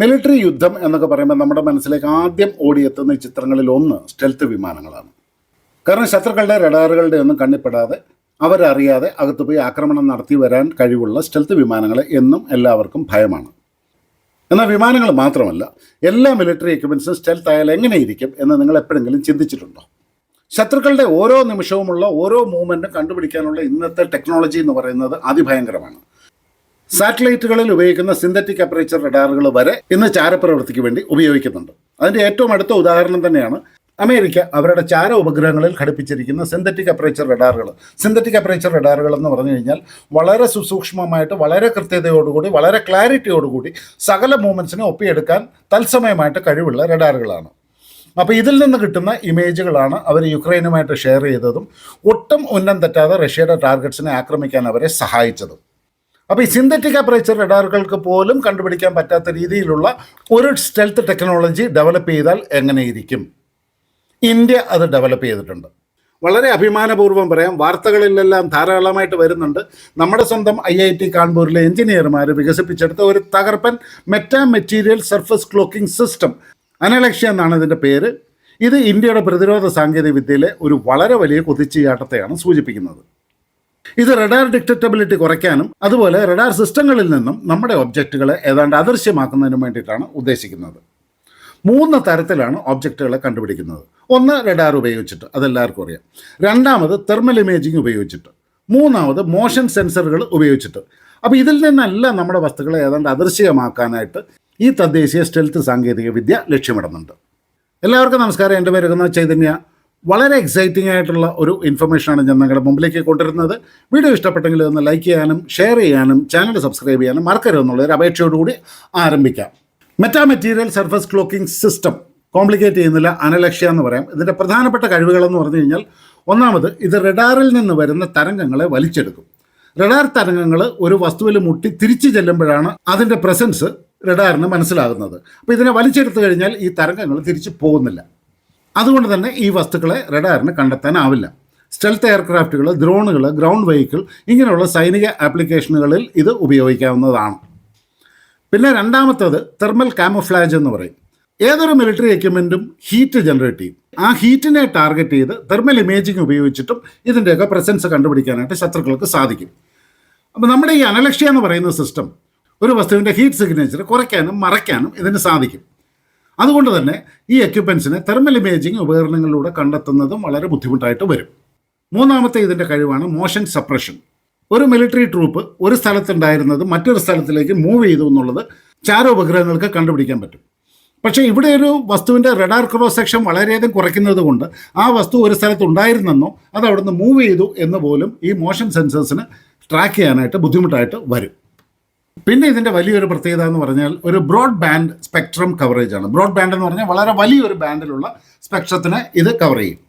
Military യുദ്ധം എന്നൊക്കെ പറയുമ്പോൾ നമ്മുടെ മനസ്സിലേക്ക് ആദ്യം ഓടിയെത്തുന്ന ചിത്രങ്ങളിൽ ഒന്ന് സ്റ്റെൽത്ത് വിമാനങ്ങളാണ്. കാരണം ശത്രുക്കളുടെ റഡാറുകളുടെ ഒന്നും കണ്ണിപ്പെടാതെ അവരറിയാതെ അകത്ത് പോയി ആക്രമണം നടത്തി വരാൻ കഴിവുള്ള സ്റ്റെൽത്ത് വിമാനങ്ങളെ എന്നും എല്ലാവർക്കും ഭയമാണ്. എന്നാൽ വിമാനങ്ങൾ മാത്രമല്ല എല്ലാ മിലിറ്ററി എക്യുപ്മെൻസും സ്റ്റെൽത്ത് ആയാൽ എങ്ങനെയിരിക്കും എന്ന് നിങ്ങൾ എപ്പോഴെങ്കിലും ചിന്തിച്ചിട്ടുണ്ടോ? ശത്രുക്കളുടെ ഓരോ നിമിഷവുമുള്ള ഓരോ മൂവ്മെന്റും കണ്ടുപിടിക്കാനുള്ള ഇന്നത്തെ ടെക്നോളജി എന്ന് പറയുന്നത് അതിഭയങ്കരമാണ്. സാറ്റലൈറ്റുകളിൽ ഉപയോഗിക്കുന്ന സിന്തറ്റിക് അപ്പറേച്ചർ റഡാറുകൾ വരെ ഇന്ന് ചാരപ്രവൃത്തിക്ക് വേണ്ടി ഉപയോഗിക്കുന്നുണ്ട്. അതിന്റെ ഏറ്റവും അടുത്ത ഉദാഹരണം തന്നെയാണ് അമേരിക്ക അവരുടെ ചാര ഉപഗ്രഹങ്ങളിൽ ഘടിപ്പിച്ചിരിക്കുന്ന സിന്തറ്റിക് അപ്പറേച്ചർ റഡാറുകൾ. സിന്തറ്റിക് അപ്പറേച്ചർ റഡാറുകൾ എന്ന് പറഞ്ഞു കഴിഞ്ഞാൽ വളരെ സുസൂക്ഷ്മമായിട്ട് വളരെ കൃത്യതയോടുകൂടി വളരെ ക്ലാരിറ്റിയോടുകൂടി സകല മൂവ്മെന്റ്സിനെ ഒപ്പിയെടുക്കാൻ തത്സമയമായിട്ട് കഴിവുള്ള റഡാറുകളാണ്. അപ്പോൾ ഇതിൽ നിന്ന് കിട്ടുന്ന ഇമേജുകളാണ് അവർ യുക്രൈനുമായിട്ട് ഷെയർ ചെയ്തതും ഒട്ടും ഉന്നം തെറ്റാതെ റഷ്യയുടെ ടാർഗറ്റ്സിനെ ആക്രമിക്കാൻ അവരെ സഹായിച്ചതും. അപ്പോൾ ഈ സിന്തറ്റിക് അപ്രേച്ചർ റഡാറുകൾക്ക് പോലും കണ്ടുപിടിക്കാൻ പറ്റാത്ത രീതിയിലുള്ള ഒരു സ്റ്റെൽത്ത് ടെക്നോളജി ഡെവലപ്പ് ചെയ്താൽ എങ്ങനെയിരിക്കും? ഇന്ത്യ അത് ഡെവലപ്പ് ചെയ്തിട്ടുണ്ട്. വളരെ അഭിമാനപൂർവം പറയാം വാർത്തകളിലെല്ലാം ധാരാളമായിട്ട് വരുന്നുണ്ട്. നമ്മുടെ സ്വന്തം ഐ ഐ ടി കാൺപൂരിലെ എഞ്ചിനീയർമാർ വികസിപ്പിച്ചെടുത്ത ഒരു തകർപ്പൻ meta material surface cloaking system Analakshya എന്നാണ് ഇതിന്റെ പേര്. ഇത് ഇന്ത്യയുടെ പ്രതിരോധ സാങ്കേതിക വിദ്യയിലെ ഒരു വളരെ വലിയ കുതിച്ചുചാട്ടത്തെയാണ് സൂചിപ്പിക്കുന്നത്. ഇത് റഡാർ ഡിറ്റക്റ്റബിലിറ്റി കുറയ്ക്കാനും അതുപോലെ റഡാർ സിസ്റ്റങ്ങളിൽ നിന്നും നമ്മുടെ ഒബ്ജക്റ്റുകളെ ഏതാണ്ട് അദൃശ്യമാക്കുന്നതിനും വേണ്ടിയിട്ടാണ് ഉദ്ദേശിക്കുന്നത്. മൂന്ന് തരത്തിലാണ് ഒബ്ജക്റ്റുകളെ കണ്ടുപിടിക്കുന്നത്. ഒന്ന് റഡാർ ഉപയോഗിച്ചിട്ട് അതെല്ലാവർക്കും അറിയാം. രണ്ടാമത് തെർമൽ ഇമേജിംഗ് ഉപയോഗിച്ചിട്ട്. മൂന്നാമത് മോഷൻ സെൻസറുകൾ ഉപയോഗിച്ചിട്ട്. അപ്പോൾ ഇതിൽ നിന്നല്ല നമ്മുടെ വസ്തുക്കളെ ഏതാണ്ട് അദൃശ്യമാക്കാനായിട്ട് ഈ തദ്ദേശീയ സ്റ്റെൽത്ത് സാങ്കേതിക വിദ്യ ലക്ഷ്യമിടുന്നുണ്ട്. എല്ലാവർക്കും നമസ്കാരം. എന്റെ പേര് ചൈതന്യ. വളരെ എക്സൈറ്റിംഗ് ആയിട്ടുള്ള ഒരു ഇൻഫർമേഷനാണ് ഞാൻ നിങ്ങളുടെ മുമ്പിലേക്ക് കൊണ്ടുവരുന്നത്. വീഡിയോ ഇഷ്ടപ്പെട്ടെങ്കിൽ ഒന്ന് ലൈക്ക് ചെയ്യാനും ഷെയർ ചെയ്യാനും ചാനൽ സബ്സ്ക്രൈബ് ചെയ്യാനും മറക്കരുതെന്നുള്ള ഒരു അപേക്ഷയോടുകൂടി ആരംഭിക്കാം. Meta material surface cloaking system complicate ചെയ്യുന്നില്ല അനലക്ഷ്യ എന്ന് പറയാം. ഇതിന്റെ പ്രധാനപ്പെട്ട കഴിവുകളെന്ന് പറഞ്ഞു കഴിഞ്ഞാൽ ഒന്നാമത് ഇത് റഡാറിൽ നിന്ന് വരുന്ന തരംഗങ്ങളെ വലിച്ചെടുക്കും. റഡാർ തരംഗങ്ങൾ ഒരു വസ്തുവിൽ മുട്ടി തിരിച്ചു ചെല്ലുമ്പോഴാണ് അതിന്റെ പ്രസൻസ് റഡാറിന് മനസ്സിലാകുന്നത്. അപ്പോൾ ഇതിനെ വലിച്ചെടുത്തു കഴിഞ്ഞാൽ ഈ തരംഗങ്ങൾ തിരിച്ചു പോകുന്നില്ല. അതുകൊണ്ട് തന്നെ ഈ വസ്തുക്കളെ റഡാറിന് കണ്ടെത്താനാവില്ല. സ്റ്റെൽത്ത് എയർക്രാഫ്റ്റുകൾ ഡ്രോണുകൾ ഗ്രൗണ്ട് വെഹിക്കിൾ ഇങ്ങനെയുള്ള സൈനിക ആപ്ലിക്കേഷനുകളിൽ ഇത് ഉപയോഗിക്കാവുന്നതാണ്. പിന്നെ രണ്ടാമത്തത് തെർമൽ കാമോഫ്ലാജ് എന്ന് പറയും. ഏതൊരു മിലിറ്ററി എക്യുപ്മെന്റും ഹീറ്റ് ജനറേറ്റ് ചെയ്യും. ആ ഹീറ്റിനെ ടാർഗറ്റ് ചെയ്ത് തെർമൽ ഇമേജിങ് ഉപയോഗിച്ചിട്ടും ഇതിന്റെയൊക്കെ പ്രസൻസ് കണ്ടുപിടിക്കാനായിട്ട് ശത്രുക്കൾക്ക് സാധിക്കും. അപ്പോൾ നമ്മുടെ ഈ അനലക്ഷ്യ എന്ന് പറയുന്ന സിസ്റ്റം ഒരു വസ്തുവിന്റെ ഹീറ്റ് സിഗ്നേച്ചർ കുറയ്ക്കാനും മറയ്ക്കാനും ഇതിന് സാധിക്കും. അതുകൊണ്ട് തന്നെ ഈ എക്യുപ്മെൻസിനെ തെർമൽ ഇമേജിംഗ് ഉപകരണങ്ങളിലൂടെ കണ്ടെത്തുന്നതും വളരെ ബുദ്ധിമുട്ടായിട്ട് വരും. മൂന്നാമത്തെ ഇതിന്റെ കഴിവാണ് മോഷൻ സപ്രഷൻ ഒരു മിലിറ്ററി ട്രൂപ്പ് ഒരു സ്ഥലത്തുണ്ടായിരുന്നത് മറ്റൊരു സ്ഥലത്തിലേക്ക് മൂവ് ചെയ്തു എന്നുള്ളത് ചാര ഉപഗ്രഹങ്ങൾക്ക് കണ്ടുപിടിക്കാൻ പറ്റും. പക്ഷേ ഇവിടെ ഒരു വസ്തുവിന്റെ റഡാർ ക്രോസ് സെക്ഷൻ വളരെയധികം കുറയ്ക്കുന്നത് കൊണ്ട് ആ വസ്തു ഒരു സ്ഥലത്ത് ഉണ്ടായിരുന്നെന്നോ അത് അവിടുന്ന് മൂവ് ചെയ്തു എന്ന് പോലും ഈ മോഷൻ സെൻസേഴ്സിന് ട്രാക്ക് ചെയ്യാനായിട്ട് ബുദ്ധിമുട്ടായിട്ട് വരും. പിന്നെ ഇതിന്റെ വലിയൊരു പ്രത്യേകത എന്ന് പറഞ്ഞാൽ ഒരു ബ്രോഡ് ബാൻഡ് സ്പെക്ട്രം കവറേജ് ആണ്. ബ്രോഡ് ബാൻഡ് എന്ന് പറഞ്ഞാൽ വളരെ വലിയൊരു ബാൻഡിലുള്ള സ്പെക്ട്രത്തിന് ഇത് കവർ ചെയ്യും.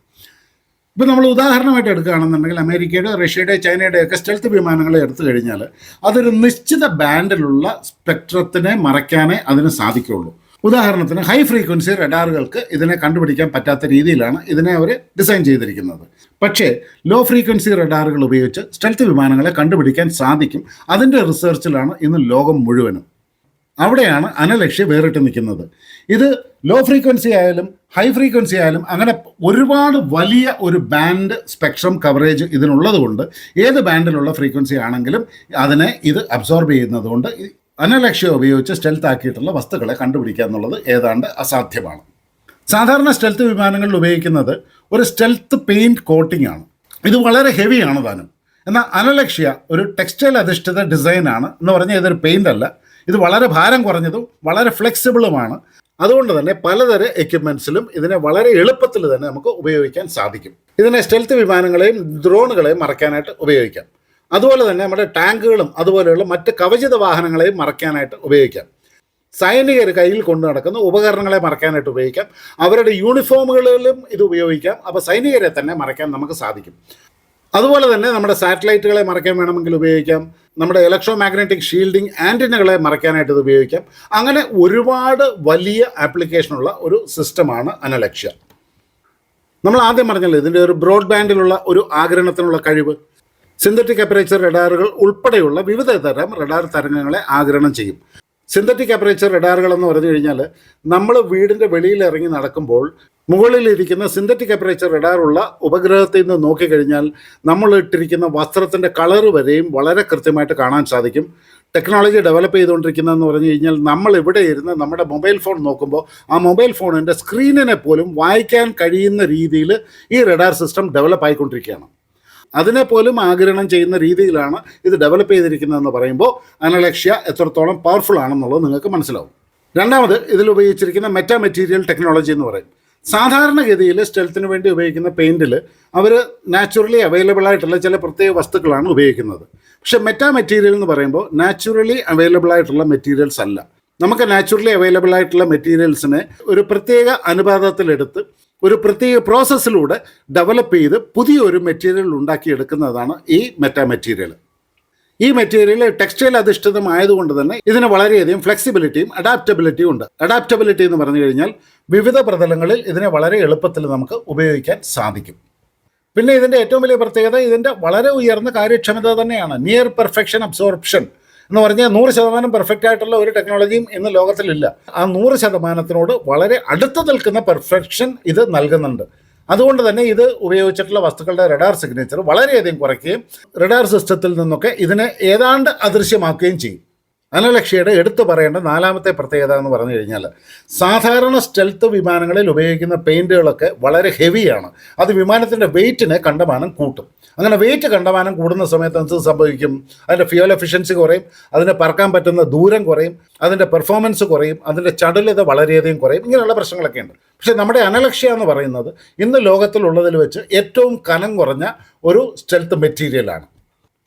ഇപ്പോൾ നമ്മൾ ഉദാഹരണമായിട്ട് എടുക്കുകയാണെന്നുണ്ടെങ്കിൽ അമേരിക്കയുടെ റഷ്യയുടെ ചൈനയുടെ ഒക്കെ സ്റ്റെൽത്ത് വിമാനങ്ങളെ എടുത്തു കഴിഞ്ഞാൽ അതൊരു നിശ്ചിത ബാൻഡിലുള്ള സ്പെക്ട്രത്തിനെ മറയ്ക്കാനേ അതിന് സാധിക്കുള്ളൂ ഉദാഹരണത്തിന് ഹൈ ഫ്രീക്വൻസി റഡാറുകൾക്ക് ഇതിനെ കണ്ടുപിടിക്കാൻ പറ്റാത്ത രീതിയിലാണ് ഇതിനെ അവർ ഡിസൈൻ ചെയ്തിരിക്കുന്നത്. പക്ഷേ ലോ ഫ്രീക്വൻസി റഡാറുകൾ ഉപയോഗിച്ച് സ്റ്റെൽത്ത് വിമാനങ്ങളെ കണ്ടുപിടിക്കാൻ സാധിക്കും. അതിന്റെ റിസർച്ചിലാണ് ഇന്ന് ലോകം മുഴുവനും. അവിടെയാണ് അനലക്ഷ്യ വേറിട്ട് നിൽക്കുന്നത്. ഇത് ലോ ഫ്രീക്വൻസി ആയാലും ഹൈ ഫ്രീക്വൻസി ആയാലും അങ്ങനെ ഒരുപാട് വലിയ ഒരു ബാൻഡ് സ്പെക്ട്രം കവറേജ് ഇതിനുള്ളത് കൊണ്ട് ഏത് ബാൻഡിലുള്ള ഫ്രീക്വൻസി ആണെങ്കിലും അതിനെ ഇത് അബ്സോർബ് ചെയ്യുന്നതുകൊണ്ട് അനലക്ഷ്യം ഉപയോഗിച്ച് സ്റ്റെൽത്ത് ആക്കിയിട്ടുള്ള വസ്തുക്കളെ കണ്ടുപിടിക്കുക എന്നുള്ളത് ഏതാണ്ട് അസാധ്യമാണ്. സാധാരണ സ്റ്റെൽത്ത് വിമാനങ്ങളിൽ ഉപയോഗിക്കുന്നത് ഒരു സ്റ്റെൽത്ത് പെയിന്റ് കോട്ടിംഗ് ആണ്. ഇത് വളരെ ഹെവിയാണ് താനും. എന്നാൽ അനലക്ഷ്യ ഒരു ടെക്സ്റ്റൈൽ അധിഷ്ഠിത ഡിസൈനാണ് എന്ന് പറഞ്ഞാൽ ഇതൊരു പെയിന്റ് അല്ല. ഇത് വളരെ ഭാരം കുറഞ്ഞതും വളരെ ഫ്ലെക്സിബിളുമാണ് അതുകൊണ്ട് തന്നെ പലതര എക്യുപ്മെൻസിലും ഇതിനെ വളരെ എളുപ്പത്തിൽ തന്നെ നമുക്ക് ഉപയോഗിക്കാൻ സാധിക്കും. ഇതിനെ സ്റ്റെൽത്ത് വിമാനങ്ങളെയും ഡ്രോണുകളെയും മറയ്ക്കാനായിട്ട് ഉപയോഗിക്കാം. അതുപോലെ തന്നെ നമ്മുടെ ടാങ്കുകളും അതുപോലെയുള്ള മറ്റ് കവചിത വാഹനങ്ങളെയും മറയ്ക്കാനായിട്ട് ഉപയോഗിക്കാം. സൈനികർ കയ്യിൽ കൊണ്ടു നടക്കുന്ന ഉപകരണങ്ങളെ മറയ്ക്കാനായിട്ട് ഉപയോഗിക്കാം. അവരുടെ യൂണിഫോമുകളിലും ഇത് ഉപയോഗിക്കാം. അപ്പോൾ സൈനികരെ തന്നെ മറയ്ക്കാൻ നമുക്ക് സാധിക്കും. അതുപോലെ തന്നെ നമ്മുടെ സാറ്റലൈറ്റുകളെ മറയ്ക്കാൻ വേണമെങ്കിൽ ഉപയോഗിക്കാം. നമ്മുടെ ഇലക്ട്രോ മാഗ്നറ്റിക് ഷീൽഡിംഗ് ആന്റിനകളെ മറയ്ക്കാനായിട്ട് ഇത് ഉപയോഗിക്കാം. അങ്ങനെ ഒരുപാട് വലിയ ആപ്ലിക്കേഷനുള്ള ഒരു സിസ്റ്റമാണ് അനലക്ഷ്യ. നമ്മൾ ആദ്യം പറഞ്ഞല്ലോ ഇതിന്റെ ഒരു ബ്രോഡ് ബാൻഡിലുള്ള ഒരു ആഗ്രഹണത്തിനുള്ള കഴിവ്. സിന്തറ്റിക് അപ്പറേച്ചർ റഡാറുകൾ ഉൾപ്പെടെയുള്ള വിവിധ തരം റഡാർ തരംഗങ്ങളെ ആഗ്രഹണം ചെയ്യും. സിന്തറ്റിക് അപ്പറേച്ചർ റഡാറുകൾ എന്ന് പറഞ്ഞു കഴിഞ്ഞാൽ നമ്മൾ വീടിന്റെ വെളിയിൽ ഇറങ്ങി നടക്കുമ്പോൾ മുകളിലിരിക്കുന്ന സിന്തറ്റിക് അപ്പറേച്ചർ റഡാറുള്ള ഉപഗ്രഹത്തിൽ നിന്ന് നോക്കിക്കഴിഞ്ഞാൽ നമ്മൾ ഇട്ടിരിക്കുന്ന വസ്ത്രത്തിന്റെ കളർ വരെയും വളരെ കൃത്യമായിട്ട് കാണാൻ സാധിക്കും. ടെക്നോളജി ഡെവലപ്പ് ചെയ്തുകൊണ്ടിരിക്കുന്നതെന്ന് പറഞ്ഞു കഴിഞ്ഞാൽ നമ്മൾ ഇവിടെ ഇരുന്ന് നമ്മുടെ മൊബൈൽ ഫോൺ നോക്കുമ്പോൾ ആ മൊബൈൽ ഫോണിന്റെ സ്ക്രീനിനെ പോലും വായിക്കാൻ കഴിയുന്ന രീതിയിൽ ഈ റഡാർ സിസ്റ്റം ഡെവലപ്പ് ആയിക്കൊണ്ടിരിക്കുകയാണ്. അതിനെ പോലും ആഗിരണം ചെയ്യുന്ന രീതിയിലാണ് ഇത് ഡെവലപ്പ് ചെയ്തിരിക്കുന്നതെന്ന് പറയുമ്പോൾ അനലക്ഷ്യ എത്രത്തോളം പവർഫുൾ ആണെന്നുള്ളത് നിങ്ങൾക്ക് മനസ്സിലാവും. രണ്ടാമത് ഇതിൽ ഉപയോഗിച്ചിരിക്കുന്ന മെറ്റാ മെറ്റീരിയൽ ടെക്നോളജി എന്ന് പറയും. സാധാരണഗതിയിൽ സ്റ്റെൽത്തിന് വേണ്ടി ഉപയോഗിക്കുന്ന പെയിന്റിൽ അവർ നാച്ചുറലി അവൈലബിൾ ആയിട്ടുള്ള ചില പ്രത്യേക വസ്തുക്കളാണ് ഉപയോഗിക്കുന്നത്. പക്ഷേ മെറ്റാ മെറ്റീരിയൽ എന്ന് പറയുമ്പോൾ നാച്ചുറലി അവൈലബിൾ ആയിട്ടുള്ള മെറ്റീരിയൽസ് അല്ല. നമുക്ക് നാച്ചുറലി അവൈലബിൾ ആയിട്ടുള്ള മെറ്റീരിയൽസിനെ ഒരു പ്രത്യേക അനുപാതത്തിലെടുത്ത് ഒരു പ്രത്യേക പ്രോസസ്സിലൂടെ ഡെവലപ്പ് ചെയ്ത് പുതിയൊരു മെറ്റീരിയൽ ഉണ്ടാക്കിയെടുക്കുന്നതാണ് ഈ മെറ്റാ മെറ്റീരിയൽ ഈ മെറ്റീരിയൽ ടെക്സ്റ്റൈൽ അധിഷ്ഠിതമായതുകൊണ്ട് തന്നെ ഇതിന് വളരെയധികം ഫ്ലെക്സിബിലിറ്റിയും അഡാപ്റ്റബിലിറ്റിയും ഉണ്ട്. അഡാപ്റ്റബിലിറ്റി എന്ന് പറഞ്ഞു കഴിഞ്ഞാൽ വിവിധ പ്രതലങ്ങളിൽ ഇതിനെ വളരെ എളുപ്പത്തിൽ നമുക്ക് ഉപയോഗിക്കാൻ സാധിക്കും. പിന്നെ ഇതിന്റെ ഏറ്റവും വലിയ പ്രത്യേകത ഇതിന്റെ വളരെ ഉയർന്ന കാര്യക്ഷമത തന്നെയാണ്. നിയർ പെർഫെക്ഷൻ അബ്സോർപ്ഷൻ എന്ന് പറഞ്ഞാൽ നൂറ് ശതമാനം പെർഫെക്റ്റ് ആയിട്ടുള്ള ഒരു ടെക്നോളജിയും ഇന്ന് ലോകത്തിലില്ല. ആ നൂറ് ശതമാനത്തിനോട് വളരെ അടുത്ത് നിൽക്കുന്ന പെർഫെക്ഷൻ ഇത് നൽകുന്നുണ്ട്. അതുകൊണ്ട് തന്നെ ഇത് ഉപയോഗിച്ചിട്ടുള്ള വസ്തുക്കളുടെ റഡാർ സിഗ്നേച്ചർ വളരെയധികം കുറയ്ക്കുകയും റഡാർ സിസ്റ്റത്തിൽ നിന്നൊക്കെ ഇതിനെ ഏതാണ്ട് അദൃശ്യമാക്കുകയും ചെയ്യും. അനലക്ഷ്യയുടെ എടുത്തു പറയേണ്ട നാലാമത്തെ പ്രത്യേകത എന്ന് പറഞ്ഞു കഴിഞ്ഞാൽ സാധാരണ സ്റ്റെൽത്ത് വിമാനങ്ങളിൽ ഉപയോഗിക്കുന്ന പെയിന്റുകളൊക്കെ വളരെ ഹെവിയാണ് അത് വിമാനത്തിന്റെ വെയിറ്റിനെ കണ്ടമാനം കൂട്ടും. അങ്ങനെ വെയിറ്റ് കണ്ടമാനം കൂടുന്ന സമയത്ത് എന്ത് സംഭവിക്കും? അതിന്റെ ഫ്യൂൽ എഫിഷ്യൻസി കുറയും അതിന് പറക്കാൻ പറ്റുന്ന ദൂരം കുറയും അതിന്റെ പെർഫോമൻസ് കുറയും അതിന്റെ ചടുലത വളരെയധികം കുറയും ഇങ്ങനെയുള്ള പ്രശ്നങ്ങളൊക്കെ ഉണ്ട്. പക്ഷേ നമ്മുടെ അനലക്ഷ്യ എന്ന് പറയുന്നത് ഇന്ന് ലോകത്തിലുള്ളതിൽ വെച്ച് ഏറ്റവും കനം കുറഞ്ഞ ഒരു സ്റ്റെൽത്ത് മെറ്റീരിയലാണ്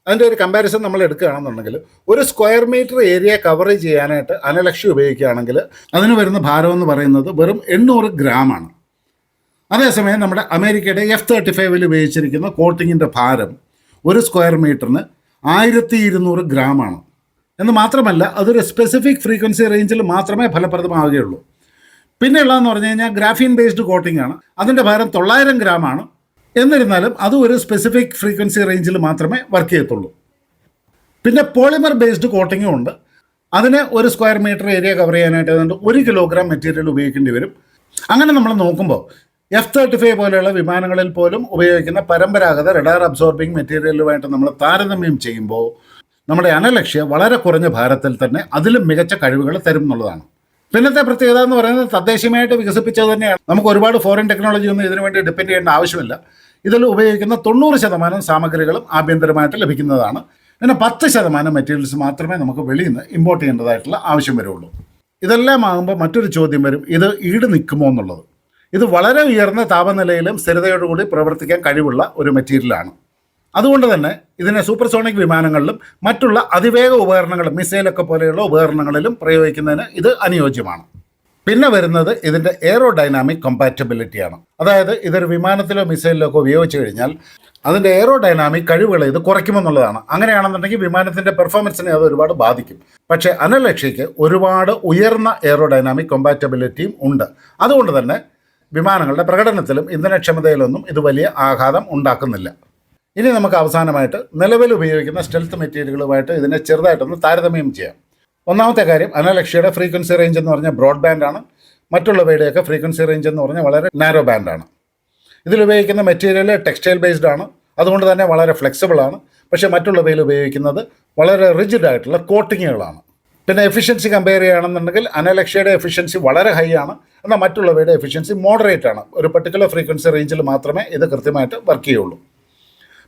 അതിന്റെ ഒരു കമ്പാരിസൺ നമ്മൾ എടുക്കുകയാണെന്നുണ്ടെങ്കിൽ ഒരു സ്ക്വയർ മീറ്റർ ഏരിയ കവർ ചെയ്യാനായിട്ട് അനലക്ഷ്യം ഉപയോഗിക്കുകയാണെങ്കിൽ അതിന് വരുന്ന ഭാരം എന്ന് പറയുന്നത് വെറും എണ്ണൂറ് ഗ്രാമാണ് അതേസമയം നമ്മുടെ അമേരിക്കയുടെ എഫ് തേർട്ടി ഫൈവിൽ ഉപയോഗിച്ചിരിക്കുന്ന കോട്ടിങ്ങിന്റെ ഭാരം ഒരു സ്ക്വയർ മീറ്ററിന് ആയിരത്തി ഇരുന്നൂറ് ഗ്രാമാണ് എന്ന് മാത്രമല്ല അതൊരു സ്പെസിഫിക് ഫ്രീക്വൻസി റേഞ്ചിൽ മാത്രമേ ഫലപ്രദമാവുകയുള്ളൂ. പിന്നെയുള്ളതെന്ന് പറഞ്ഞു കഴിഞ്ഞാൽ ഗ്രാഫീൻ ബേസ്ഡ് കോട്ടിംഗ് ആണ്. അതിന്റെ ഭാരം തൊള്ളായിരം ഗ്രാമാണ് എന്നിരുന്നാലും അത് ഒരു സ്പെസിഫിക് ഫ്രീക്വൻസി റേഞ്ചിൽ മാത്രമേ വർക്ക് ചെയ്യത്തുള്ളൂ. പിന്നെ പോളിമർ ബേസ്ഡ് കോട്ടിങ്ങും ഉണ്ട്. അതിന് ഒരു സ്ക്വയർ മീറ്റർ ഏരിയ കവർ ചെയ്യാനായിട്ട് ഏതാണ്ട് ഒരു കിലോഗ്രാം മെറ്റീരിയൽ ഉപയോഗിക്കേണ്ടി വരും. അങ്ങനെ നമ്മൾ നോക്കുമ്പോൾ എഫ് തേർട്ടി ഫൈവ് പോലെയുള്ള വിമാനങ്ങളിൽ പോലും ഉപയോഗിക്കുന്ന പരമ്പരാഗത റഡാർ അബ്സോർബിംഗ് മെറ്റീരിയലുമായിട്ട് നമ്മൾ താരതമ്യം ചെയ്യുമ്പോൾ നമ്മുടെ അനലക്ഷ്യ വളരെ കുറഞ്ഞ ഭാരത്തിൽ തന്നെ അതിലും മികച്ച കഴിവുകൾ തരും എന്നുള്ളതാണ്. പിന്നത്തെ പ്രത്യേകത എന്ന് പറയുന്നത് തദ്ദേശീയമായിട്ട് വികസിപ്പിച്ചത് തന്നെയാണ്. നമുക്ക് ഒരുപാട് ഫോറിൻ ടെക്നോളജി ഒന്നും ഇതിനു വേണ്ടി ഡിപ്പെൻഡ് ചെയ്യേണ്ട ആവശ്യമില്ല. ഇതിൽ ഉപയോഗിക്കുന്ന തൊണ്ണൂറ് ശതമാനം സാമഗ്രികളും ആഭ്യന്തരമായിട്ട് ലഭിക്കുന്നതാണ്. പിന്നെ പത്ത് ശതമാനം മെറ്റീരിയൽസ് മാത്രമേ നമുക്ക് വെളിയിൽ നിന്ന് ഇമ്പോർട്ട് ചെയ്യേണ്ടതായിട്ടുള്ള ആവശ്യം വരുള്ളൂ. ഇതെല്ലാം ആകുമ്പോൾ മറ്റൊരു ചോദ്യം വരും. ഇത് ഈട് നിൽക്കുമോ എന്നുള്ളത്. ഇത് വളരെ ഉയർന്ന താപനിലയിലും സ്ഥിരതയോടുകൂടി പ്രവർത്തിക്കാൻ കഴിവുള്ള ഒരു മെറ്റീരിയലാണ് അതുകൊണ്ട് തന്നെ ഇതിനെ സൂപ്പർസോണിക് വിമാനങ്ങളിലും മറ്റുള്ള അതിവേഗ ഉപകരണങ്ങളും മിസൈലൊക്കെ പോലെയുള്ള ഉപകരണങ്ങളിലും പ്രയോഗിക്കുന്നതിന് ഇത് അനുയോജ്യമാണ്. പിന്നെ വരുന്നത് ഇതിന്റെ എയറോഡൈനാമിക് കമ്പാറ്റബിലിറ്റിയാണ് അതായത് ഇതൊരു വിമാനത്തിലോ മിസൈലിലോ ഒക്കെ ഉപയോഗിച്ച് കഴിഞ്ഞാൽ അതിന്റെ എയറോഡൈനാമിക് കഴിവുകളെ ഇത് കുറയ്ക്കുമെന്നുള്ളതാണ്. അങ്ങനെയാണെന്നുണ്ടെങ്കിൽ വിമാനത്തിന്റെ പെർഫോമൻസിനെ അത് ഒരുപാട് ബാധിക്കും. പക്ഷേ അനലക്ഷയ്ക്ക് ഒരുപാട് ഉയർന്ന എയറോഡൈനാമിക് കമ്പാറ്റബിലിറ്റിയും ഉണ്ട്. അതുകൊണ്ട് തന്നെ വിമാനങ്ങളുടെ പ്രകടനത്തിലും ഇന്ധനക്ഷമതയിലൊന്നും ഇത് വലിയ ആഘാതം ഉണ്ടാക്കുന്നില്ല. ഇനി നമുക്ക് അവസാനമായിട്ട് നിലവിൽ ഉപയോഗിക്കുന്ന സ്റ്റെൽത്ത് മെറ്റീരിയലുകളുമായിട്ട് ഇതിനെ ചെറുതായിട്ടൊന്ന് താരതമ്യം ചെയ്യാം. ഒന്നാമത്തെ കാര്യം അനലക്ഷ്യയുടെ ഫ്രീക്വൻസി റേഞ്ച് എന്ന് പറഞ്ഞാൽ ബ്രോഡ് ആണ്. മറ്റുള്ളവയുടെയൊക്കെ ഫ്രീക്വൻസി റേഞ്ച് എന്ന് പറഞ്ഞാൽ വളരെ നാരോ ബാൻഡാണ് ഇതിൽ ഉപയോഗിക്കുന്ന മെറ്റീരിയൽ ടെക്സ്റ്റൈൽ ബേസ്ഡ് ആണ്. അതുകൊണ്ട് തന്നെ വളരെ ഫ്ലെക്സിബിൾ ആണ്. പക്ഷേ മറ്റുള്ളവയിൽ ഉപയോഗിക്കുന്നത് വളരെ റിജിഡ് ആയിട്ടുള്ള കോട്ടിങ്ങുകളാണ് പിന്നെ എഫിഷ്യൻസി കമ്പയർ ചെയ്യുകയാണെന്നുണ്ടെങ്കിൽ അനലക്ഷയുടെ എഫിഷ്യൻസി വളരെ ഹൈ ആണ്. എന്നാൽ മറ്റുള്ളവയുടെ എഫിഷ്യൻസി മോഡറേറ്റ് ആണ്. ഒരു പർട്ടിക്കുലർ ഫ്രീക്വൻസി റേഞ്ചിൽ മാത്രമേ ഇത് കൃത്യമായിട്ട് വർക്ക് ചെയ്യുള്ളൂ.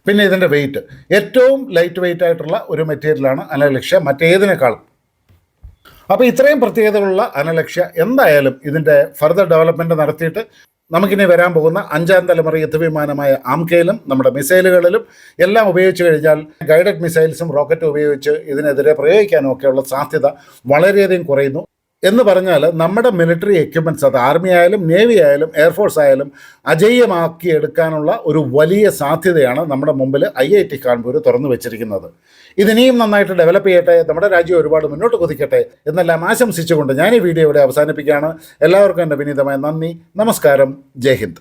പിന്നെ ഇതിന്റെ വെയിറ്റ് ഏറ്റവും ലൈറ്റ് വെയിറ്റ് ആയിട്ടുള്ള ഒരു മെറ്റീരിയലാണ് അനലക്ഷ്യ മറ്റേതിനേക്കാളും. അപ്പോൾ ഇത്രയും പ്രത്യേകതകളുള്ള അനലക്ഷ്യ എന്തായാലും ഇതിന്റെ ഫർദർ ഡെവലപ്മെന്റ് നടത്തിയിട്ട് നമുക്കിനി വരാൻ പോകുന്ന അഞ്ചാം തലമുറ യുദ്ധവിമാനമായ ആംകയിലും നമ്മുടെ മിസൈലുകളിലും എല്ലാം ഉപയോഗിച്ച് കഴിഞ്ഞാൽ ഗൈഡഡ് മിസൈൽസും റോക്കറ്റും ഉപയോഗിച്ച് ഇതിനെതിരെ പ്രയോഗിക്കാനും ഒക്കെയുള്ള സാധ്യത വളരെയധികം കുറയുന്നു. എന്ന് പറഞ്ഞാൽ നമ്മുടെ മിലിറ്ററി എക്യുപ്മെന്റ്സ് അത് ആർമി ആയാലും നേവി ആയാലും എയർഫോഴ്സ് ആയാലും അജയ്യമാക്കി എടുക്കാനുള്ള ഒരു വലിയ സാധ്യതയാണ് നമ്മുടെ മുമ്പിൽ ഐ ഐ ടി കാൺപൂർ തുറന്നു വെച്ചിരിക്കുന്നത്. ഇതിനെയും നന്നായിട്ട് ഡെവലപ്പ് ചെയ്യട്ടെ നമ്മുടെ രാജ്യം ഒരുപാട് മുന്നോട്ട് കുതിക്കട്ടെ എന്നെല്ലാം ആശംസിച്ചുകൊണ്ട് ഞാൻ ഈ വീഡിയോ ഇവിടെ അവസാനിപ്പിക്കുകയാണ്. എല്ലാവർക്കും എന്റെ വിനീതമായ നന്ദി നമസ്കാരം ജയ് ഹിന്ദ്.